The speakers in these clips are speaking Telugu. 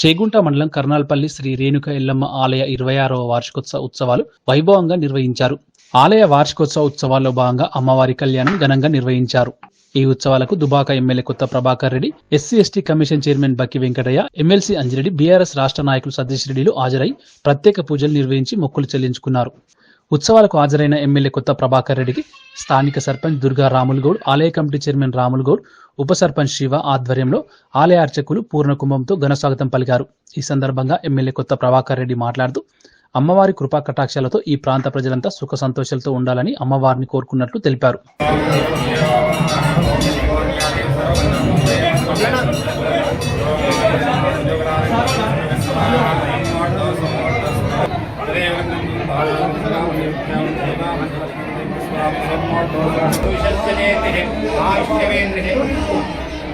చేగుంట మండలం కర్నాల్పల్లి శ్రీ రేణుక ఎల్లమ్మ ఆలయ ఇరవై ఆరవ వార్షికోత్సవ ఉత్సవాలు వైభవంగా నిర్వహించారు. ఆలయ వార్షికోత్సవ ఉత్సవాల్లో భాగంగా అమ్మవారి కళ్యాణం ఘనంగా నిర్వహించారు. ఈ ఉత్సవాలకు Dubbaka MLA Kotha Prabhakar Reddy SC ST commission chairman Bakki Venkataiah MLC Anjireddy BRS రాష్ట్ర నాయకులు సతీష్ రెడ్డిలు హాజరై ప్రత్యేక పూజలు నిర్వహించి మొక్కులు చెల్లించుకున్నారు. ఉత్సవాలకు హాజరైన ఎమ్మెల్యే కొత్త ప్రభాకర్ రెడ్డికి స్థానిక సర్పంచ్ దుర్గా రాములుగౌడ్ ఆలయ కమిటీ చైర్మన్ రాములుగౌడ్ ఉప సర్పంచ్ శివ ఆధ్వర్యంలో ఆలయ అర్చకులు పూర్ణకుంభంతో ఘనస్వాగతం పలికారు. ఈ సందర్భంగా ఎమ్మెల్యే కొత్త ప్రభాకర్ రెడ్డి మాట్లాడుతూ అమ్మవారి కృపా కటాక్షాలతో ఈ ప్రాంత ప్రజలంతా సుఖ సంతోషాలతో ఉండాలని అమ్మవారిని కోరుకున్నట్లు తెలిపారు.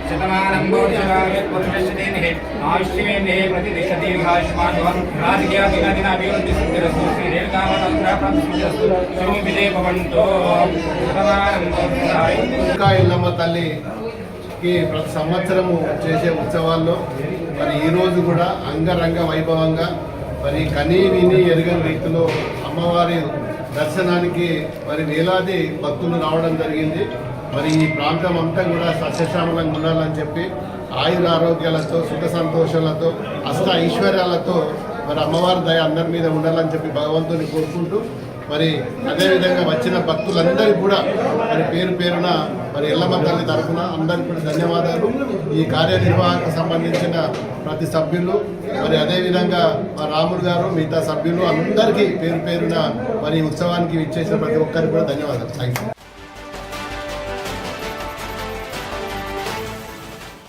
శతమానం భవిష్యవాయుర్పురుషేనిహి ప్రతిదిశ దీర్ఘాయుష్మాన్ రాజకీయ దిన అభివృద్ధి విజయ భవంతో శతమానం భవిష్యవాయు ఇంకా ఇల్లమ్మ తల్లికి ప్రతి సంవత్సరము చేసే ఉత్సవాల్లో మరి ఈ రోజు కూడా అంగరంగ వైభవంగా మరి కనీ విని ఎరగని రీతిలో అమ్మవారి దర్శనానికి మరి వేలాది భక్తులు రావడం జరిగింది. మరి ఈ ప్రాంతం అంతా కూడా సస్యశ్యామలంగా ఉండాలని చెప్పి ఆయుర ఆరోగ్యాలతో సుఖ సంతోషాలతో అష్ట ఐశ్వర్యాలతో మరి అమ్మవారి దయ అందరి మీద ఉండాలని చెప్పి భగవంతుని కోరుకుంటూ మరి అదేవిధంగా వచ్చిన భక్తులందరికీ కూడా మరి పేరు పేరున మరి ఎల్లమ్మ తల్లి తరఫున అందరికీ కూడా ధన్యవాదాలు. ఈ కార్యనిర్వాహకు సంబంధించిన ప్రతి సభ్యులు మరి అదేవిధంగా మా రాముడు గారు మిగతా సభ్యులు అందరికీ పేరు పేరున మరి ఉత్సవానికి ఇచ్చేసిన ప్రతి ఒక్కరికి కూడా ధన్యవాదాలు. Thank you